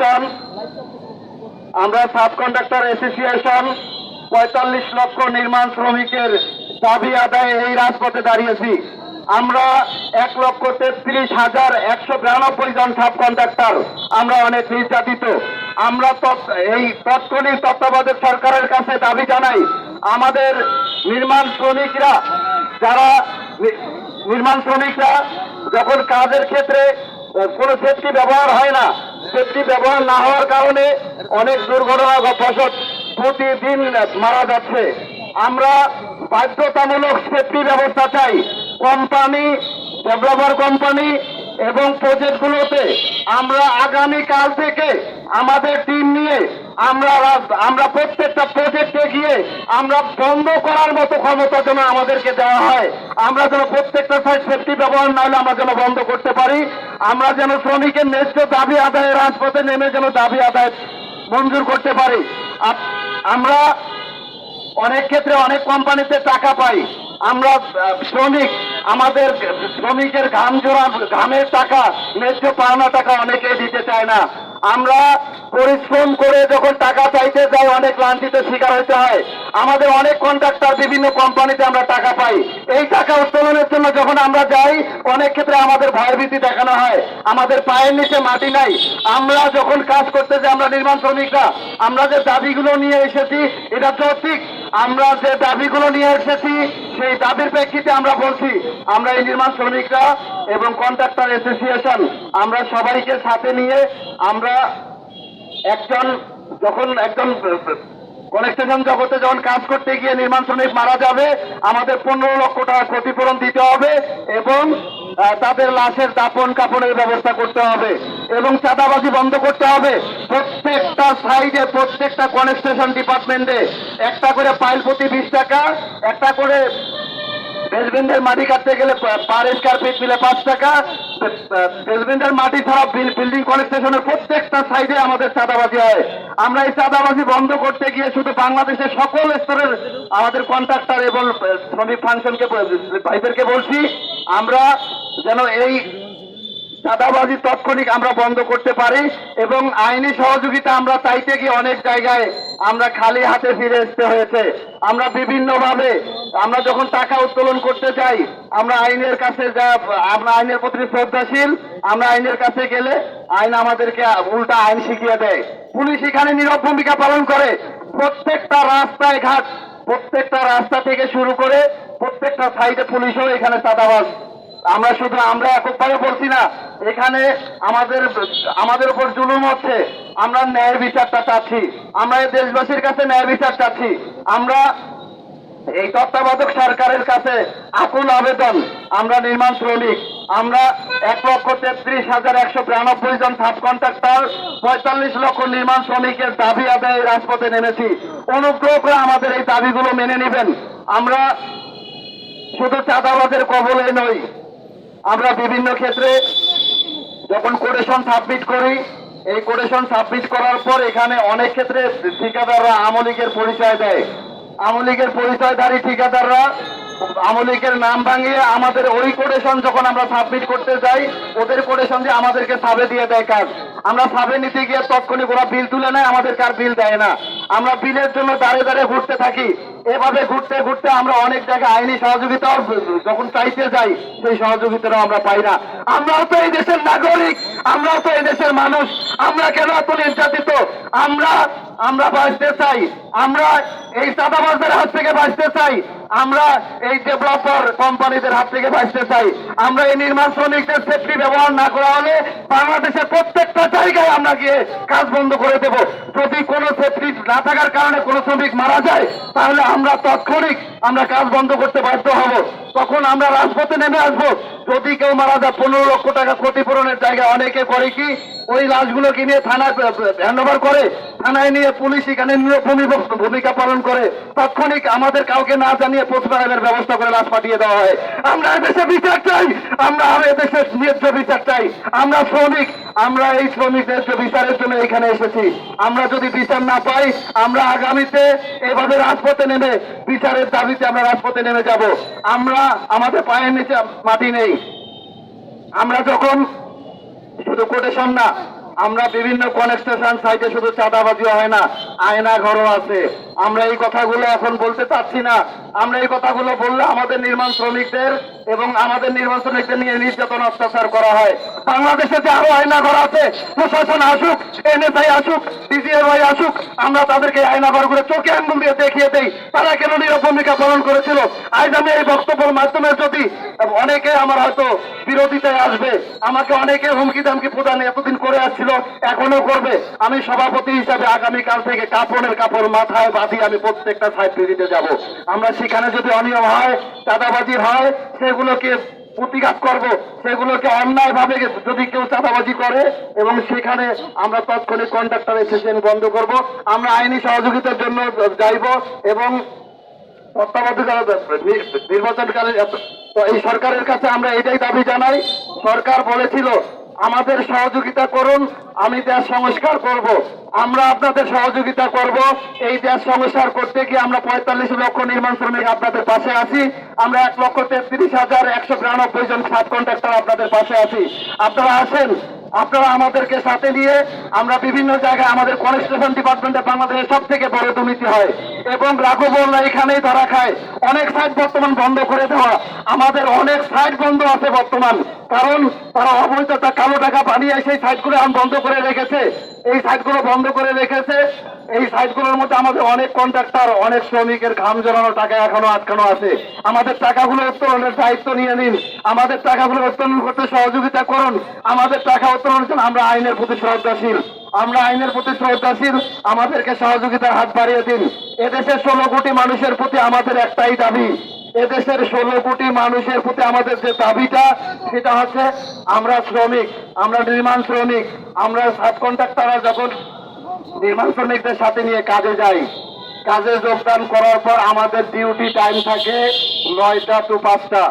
Association আমরা sub conductor association পঁয়তাল্লিশ লক্ষ নির্মাণ শ্রমিকের দাবি আদায়ে এই রাজপথে দাঁড়িয়েছি। আমরা এক লক্ষ তেত্রিশ হাজার একশো বিরানব্বই জন সাব কন্ডাক্টর আমরা অনেক নির্যাতিত। আমরা এই তৎকালীন তত্ত্বাবধায়ক সরকারের কাছে দাবি জানাই, আমাদের নির্মাণ শ্রমিকরা যারা নির্মাণ শ্রমিকরা যখন কাজের ক্ষেত্রে কোনো সেফটি ব্যবহার হয় না সেফটি ব্যবহার না হওয়ার কারণে অনেক দুর্ঘটনা ফসল প্রতিদিন মারা যাচ্ছে। আমরা বাধ্যতামূলক সেফটি ব্যবস্থা চাই। কোম্পানি ডেভেলপার কোম্পানি এবং প্রজেক্টগুলোতে আমরা আগামীকাল থেকে আমাদের টিম নিয়ে আমরা আমরা প্রত্যেকটা প্রজেক্টে গিয়ে আমরা বন্ধ করার মতো ক্ষমতা যেন আমাদেরকে দেওয়া হয়। আমরা যেন প্রত্যেকটা সাইড সেফটি ব্যবহার না হলে আমরা যেন বন্ধ করতে পারি। আমরা যেন শ্রমিকের ন্যায্য দাবি আদায়ের রাজপথে নেমে যেন দাবি আদায় মঞ্জুর করতে পারি। আমরা অনেক ক্ষেত্রে অনেক কোম্পানিতে টাকা পাই। আমরা শ্রমিক, আমাদের শ্রমিকের ঘাম জোড়া, ঘামের টাকা ন্যায্য পাওনা টাকা অনেকে দিতে চায় না। আমরা পরিশ্রম করে যখন টাকা চাইতে যাই, অনেক লাঞ্ছিতের শিকার হতে হয়। আমাদের অনেক কন্ট্রাক্টর বিভিন্ন কোম্পানিতে আমরা টাকা পাই। এই টাকা উত্তোলনের জন্য যখন আমরা যাই, অনেক ক্ষেত্রে আমাদের ভয়ভীতি দেখানো হয়। আমাদের পায়ের নিচে মাটি নাই। আমরা যখন কাজ করতে যাই, আমরা নির্মাণ শ্রমিকরা, আমরা যে দাবিগুলো নিয়ে এসেছি, এটা যৌক্তিক। আমরা যে দাবিগুলো নিয়ে এসেছি, সেই দাবির প্রেক্ষিতে আমরা বলছি, আমরা এই নির্মাণ শ্রমিকরা এবং কন্ট্রাক্টর অ্যাসোসিয়েশন আমরা সবাইকে সাথে নিয়ে আমরা একজন যখন একজন কনেকশন জগতে যখন কাজ করতে গিয়ে নির্মাণ শ্রমিক মারা যাবে, আমাদের পনেরো লক্ষ টাকা ক্ষতিপূরণ দিতে হবে এবং তাদের লাশের দাপন কাপনের ব্যবস্থা করতে হবে এবং চাঁদাবাজি বন্ধ করতে হবে। প্রত্যেকটা সাইডে প্রত্যেকটা কনস্ট্রাকশন ডিপার্টমেন্টে একটা করে পাইল প্রতি বিশ টাকা, একটা করে বেসমেন্টের মাটি কাটতে গেলে পার স্কোয়ার ফিট মিলে পাঁচ টাকা। বেসমেন্টের মাটি ছাড়া বিল- বিল্ডিং কনস্ট্রাকশনের প্রত্যেকটা সাইডে আমাদের চাঁদাবাজি হয়। আমরা এই চাঁদাবাজি বন্ধ করতে গিয়ে শুধু বাংলাদেশের সকল স্তরের আমাদের কন্ট্রাক্টর এবং শ্রমিক ফাংশনকে ভাইদেরকে বলছি, আমরা যেন এই চাঁদাবাজি তাৎক্ষণিক আমরা বন্ধ করতে পারি এবং আইনি সহযোগিতা আমরা চাইতে গিয়ে অনেক জায়গায় আমরা খালি হাতে ফিরে আসতে হয়েছে। আমরা বিভিন্নভাবে আমরা যখন টাকা উত্তোলন করতে চাই আমরা আইনের কাছে যা, আমরা আইনের প্রতি শ্রদ্ধাশীল, আমরা আইনের কাছে গেলে আইন আমাদেরকে উল্টা আইন শিখিয়ে দেয়। পুলিশ এখানে নীরব ভূমিকা পালন করে। প্রত্যেকটা রাস্তায় ঘাট, প্রত্যেকটা রাস্তা থেকে শুরু করে প্রত্যেকটা সাইডে পুলিশও এখানে চাঁদাবাজ। আমরা শুধু আমরা এককভাবে বলছি না, এখানে আমাদের আমাদের উপর জুলুম হচ্ছে। আমরা ন্যায় বিচারটা চাচ্ছি। আমরা দেশবাসীর কাছে ন্যায় বিচার চাচ্ছি। আমরা এই তত্ত্বাবধায়ক সরকারের কাছে আকুল আবেদন। আমরা নির্মাণ শ্রমিক। আমরা এক লক্ষ তেত্রিশ হাজার একশো বিরানব্বই জন সাব কন্ট্রাক্টর পঁয়তাল্লিশ লক্ষ নির্মাণ শ্রমিকের দাবি আদায় রাজপথে নেমেছি। অনুগ্রহ করে আমাদের এই দাবিগুলো মেনে নেবেন। আমরা শুধু চাঁদাবাদের কবলে নই আমরা বিভিন্ন ক্ষেত্রে যখন কোটেশন সাবমিট করি, এই কোটেশন সাবমিট করার পর এখানে অনেক ক্ষেত্রে ঠিকাদাররা আমলিকের পরিচয় দেয়। আমলিকের পরিচয়ধারী ঠিকাদাররা আমলিকের নাম ভাঙিয়ে আমাদের ওই কোটেশন যখন আমরা সাবমিট করতে যাই, ওদের কোটেশন দিয়ে আমাদেরকে সাবে দিয়ে দেয় কাজ। আমরা সাবে নিতে গিয়ে তৎক্ষণিক ওরা বিল তুলে নেয়, আমাদের কার বিল দেয় না। আমরা বিলের জন্য দাঁড়িয়ে দাঁড়িয়ে ঘুরতে থাকি। এভাবে ঘুরতে ঘুরতে আমরা অনেক জায়গায় আইনি সহযোগিতাও যখন চাইতে যাই, সেই সহযোগিতাও আমরা পাই না। আমরাও তো এই দেশের নাগরিক, আমরাও তো এই দেশের মানুষ। আমরা কেন এত নির্যাতিত? আমরা আমরা বাঁচতে চাই। আমরা এই চাঁদাবাজদের হাত থেকে বাঁচতে চাই। আমরা এই ডেভেলপার কোম্পানিদের হাত থেকে বাঁচতে চাই। আমরা এই নির্মাণ শ্রমিকদের সেফটি ব্যবহার না করা হলে বাংলাদেশের প্রত্যেকটা জায়গায় আমরা গিয়ে কাজ বন্ধ করে দেব। যদি কোনো সেফটি না থাকার কারণে কোনো শ্রমিক মারা যায়, তাহলে আমরা তাৎক্ষণিক আমরা কাজ বন্ধ করতে বাধ্য হব। তখন আমরা রাজপথে নেমে আসব। যদি কেউ মারা যায়, পনেরো লক্ষ টাকা ক্ষতিপূরণের জায়গায় অনেকে করে কি? ওই লাশগুলোকে নিয়ে থানায় হ্যান্ড করে। থানায় নিয়ে পুলিশ এখানে ভূমিকা পালন করে, তাৎক্ষণিক আমাদের কাউকে না জানিয়ে পোস্টমার্টমের ব্যবস্থা করে লাশ পাঠিয়ে দেওয়া হয়। আমরা এদেশে বিচার চাই, আমরা এদেশের ন্যায্য বিচার চাই। আমরা শ্রমিক, আমরা এই শ্রমিক ন্যায্য বিচারের জন্য এখানে এসেছি। আমরা যদি বিচার না পাই, আমরা আগামীতে এভাবে রাজপথে নেমে বিচারের দাবিতে আমরা রাজপথে নেমে যাব। আমরা আমাদের পায়ের নিচে মাটি নেই। আমরা যখন শুধু কোটেশন না আমরা বিভিন্ন কনস্ট্রাকশন সাইটে শুধু চাঁদাবাজি হয় না আয়না ঘরও আছে। আমরা এই কথাগুলো এখন বলতে চাচ্ছি না। আমরা এই কথাগুলো বললে আমাদের নির্মাণ শ্রমিকদের এবং আমাদের নির্মাণ শ্রমিকদের নিয়ে নির্যাতন, অত্যাচার করা হয়। বাংলাদেশে যে আরও আয়না ঘর আছে, প্রশাসন আসুক এনএসআই আসুক ডিজিএফআই আসুক, আমরা তাদেরকে আয়না ঘরগুলো চোখে আঙ্গুল দিয়ে দেখিয়ে দেই। তারা কেন নিরব ভূমিকা পালন করেছিল? আজ আমি এই বক্তব্যের মাধ্যমে যদি অনেকে আমার হয়তো বিরোধিতায় আসবে, আমাকে অনেকে হুমকি দামকি প্রদান এতদিন করে আসছিল, এখনও করবে। আমি সভাপতি হিসাবে আগামীকাল থেকে কাপড়ের কাপড় মাথায় বাঁধি আমি প্রত্যেকটা ভিজিটে যাব। আমরা সেখানে যদি অনিয়ম হয় চাঁদাবাজি হয়, সেগুলোকে প্রতিঘাত করব, সেগুলোকে অন্যায় ভাবে যদি কেউ চাঁদাবাজি করে, এবং সেখানে আমরা তৎক্ষণিক কন্ট্রাক্টর এসেছেন বন্ধ করব, আমরা আইনি সহযোগিতার জন্য যাইব, এবং নির্বাচনকালে এই সরকারের কাছে আমরা এটাই দাবি জানাই। সরকার বলেছিল আমাদের সহযোগিতা করুন, আমি দেশ সংস্কার করব। আমরা আপনাদের সহযোগিতা করব। এই দেশ সংস্কার করতে গিয়ে আমরা পঁয়তাল্লিশ লক্ষ নির্মাণ শ্রমিক আপনাদের পাশে আছি। আমরা এক লক্ষ তেত্রিশ হাজার একশো বিরানব্বই জন সাব কন্ট্রাক্টর আপনাদের পাশে আছি। আপনারা আসেন, আপনারা আমাদেরকে সাথে নিয়ে আমরা বিভিন্ন জায়গায় আমাদের কনস্ট্রাকশন ডিপার্টমেন্টে বাংলাদেশের সব থেকে বড় দুর্নীতি হয়। এবং রাঘবল্লা এখানেই ধরা খায়। অনেক সাইট বর্তমান বন্ধ করে দেওয়া। আমাদের অনেক সাইট বন্ধ আছে বর্তমান। কারণ তারা অবৈধ টা- কালো টাকা বানিয়ে সেই সাইটগুলো এখন বন্ধ করে রেখেছে। এই সাইটগুলো বন্ধ করে রেখেছে। এই সাইটগুলোর মধ্যে আমাদের অনেক কন্ট্রাক্টর অনেক শ্রমিকের ঘাম জড়ানো টাকা এখনও আটকানো আছে। আমাদের টাকাগুলো উত্তোলনের দায়িত্ব নিয়ে নিন। আমাদের টাকাগুলো উত্তোলন করতে সহযোগিতা করুন। আমাদের টাকা উত্তোলনের জন্য আমরা আইনের প্রতি শ্রদ্ধাশীল। আমরা আইনের প্রতি শ্রদ্ধাশীল, আমাদেরকে সহযোগিতার হাত বাড়িয়ে দিন। এদেশের ষোলো কোটি মানুষের প্রতি আমাদের একটাই দাবি। এদেশের ষোলো কোটি মানুষের প্রতি আমাদের যে দাবিটা, সেটা হচ্ছে আমরা শ্রমিক, আমরা নির্মাণ শ্রমিক, আমরা সাব কন্ট্রাক্টাররা যখন নির্মাণ শ্রমিকদের সাথে নিয়ে কাজে যাই, কাজে যোগদান করার পর আমাদের ডিউটি টাইম থাকে নয়টা টু পাঁচটা।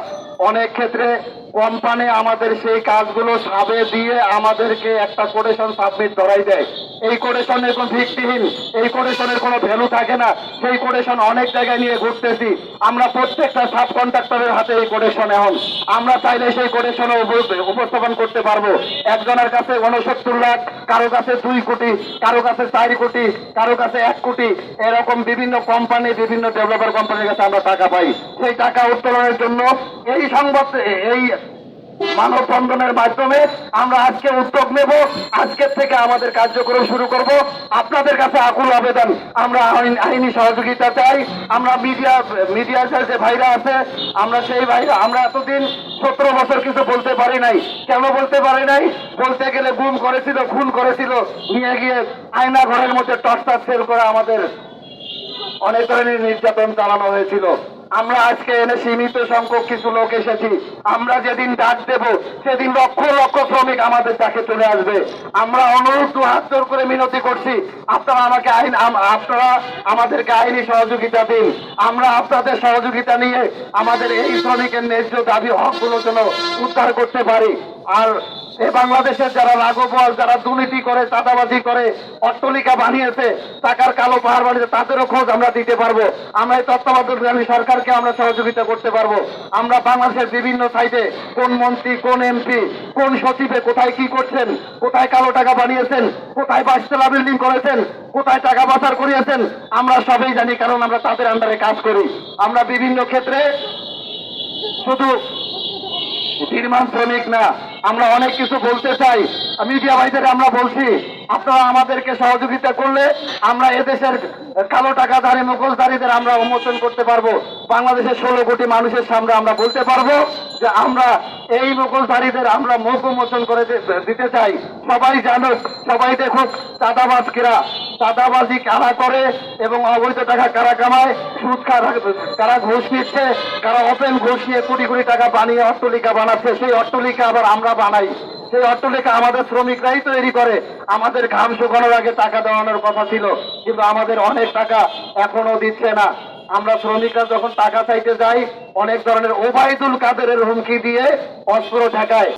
অনেক ক্ষেত্রে কোম্পানি আমাদের সেই কাজগুলো সাবে দিয়ে আমাদেরকে একটা কোটেশন সাবমিট ধরাই দেয়। এই কোটেশনের কোনো ভিত্তিহীন, এই কোটেশনের কোনো ভ্যালু থাকে না। সেই কোটেশন অনেক জায়গায় নিয়ে ঘুরতেছি। আমরা প্রত্যেকটা সাব কন্ট্রাক্টরের হাতে এই কোটেশন এখন। আমরা চাইলে সেই কোটেশন উপস্থাপন করতে পারব। একজনের কাছে উনসত্তর লাখ কারও কাছে দুই কোটি, কারও কাছে চার কোটি, কারও কাছে এক কোটি, এরকম বিভিন্ন কোম্পানি বিভিন্ন ডেভেলপার কোম্পানির কাছে আমরা টাকা পাই। সেই টাকা উত্তোলনের জন্য এই সংবাদ, এই মানববন্ধনের মাধ্যমে আমরা আজকে উদ্যোগ নেব। আজকের থেকে আমাদের কার্যক্রম শুরু করব। আপনাদের কাছে আকুল আবেদন। আমরা আইনি সহযোগিতা চাই। আমরা মিডিয়া মিডিয়ার যে ভাইরা আছে, আমরা সেই ভাইরা আমরা এতদিন সতেরো বছর কিছু বলতে পারি নাই। কেন বলতে পারি নাই? বলতে গেলে গুম করেছিল, খুন করেছিল, নিয়ে গিয়ে আয়না ঘরের মধ্যে টর্চার সেল করে আমাদের অনেক ধরনের নির্যাতন চালানো হয়েছিল। আমরা আজকে এনে সীমিত সংখ্যক কিছু লোক এসেছি। আমরা যেদিন ডাক দেব, সেদিন লক্ষ লক্ষ শ্রমিক আমাদের ডাকে চলে আসবে। আমরা অনুরোধ দু হাত জোর করে মিনতি করছি, আপনারা আমাকে আইন আপনারা আমাদেরকে আইনি সহযোগিতা দিন। আমরা আপনাদের সহযোগিতা নিয়ে আমাদের এই শ্রমিকের ন্যায্য দাবি, হকগুলো যেন উদ্ধার করতে পারি। আর এ বাংলাদেশের যারা রাগবল যারা দুর্নীতি করে, চাঁদাবাজি করে, অট্টলিকা বানিয়েছে, টাকার কালো পাহাড় বানিয়েছে, তাদেরও খোঁজ আমরা দিতে পারব। আমরা এই তত্ত্বাবধানকারী সরকারকে আমরা সহযোগিতা করতে পারব। আমরা বাংলাদেশের বিভিন্ন সাইডে কোন মন্ত্রী, কোন এমপি, কোন সচিবে কোথায় কি করছেন, কোথায় কালো টাকা বানিয়েছেন, কোথায় বাইশতলা বিল্ডিং করেছেন, কোথায় টাকা পাচার করিয়েছেন, আমরা সবই জানি, কারণ আমরা তাদের আন্ডারে কাজ করি। আমরা বিভিন্ন ক্ষেত্রে শুধু নির্মাণ শ্রমিক না আমরা অনেক কিছু বলতে চাই। মিডিয়া ভাইদের আমরা বলছি। আপনারা আমাদেরকে সহযোগিতা করলে আমরা এদেশের কালো টাকাধারী মুখোশধারীদের আমরা উন্মোচন করতে পারব। বাংলাদেশের ষোলো কোটি মানুষের সামনে আমরা বলতে পারব যে আমরা এই মুখোশধারীদের আমরা মুখ উন্মোচন করে দিতে চাই। সবাই জানুক, সবাই দেখুক চাঁদাবাজ কিরা চাঁদাবাজি কারা করে এবং অবৈধ টাকা কারা কামায়, সুদ কারা কারা ঘুষ নিচ্ছে, কারা ওপেন ঘুষ নিয়ে কোটি কোটি টাকা বানিয়ে অট্টলিকা বানাচ্ছে, সেই অট্টলিকা আবার আমরা বানাই। সেই অট্টলেখা আমাদের শ্রমিকরাই তৈরি করে। আমাদের ঘাম শুকানোর আগে টাকা দেওয়ানোর কথা ছিল, কিন্তু আমাদের অনেক টাকা এখনও দিচ্ছে না। আমরা শ্রমিকরা যখন টাকা চাইতে যাই, অনেক ধরনের ওবায়দুল কাদেরের হুমকি দিয়ে অস্ত্র ঠেকায়।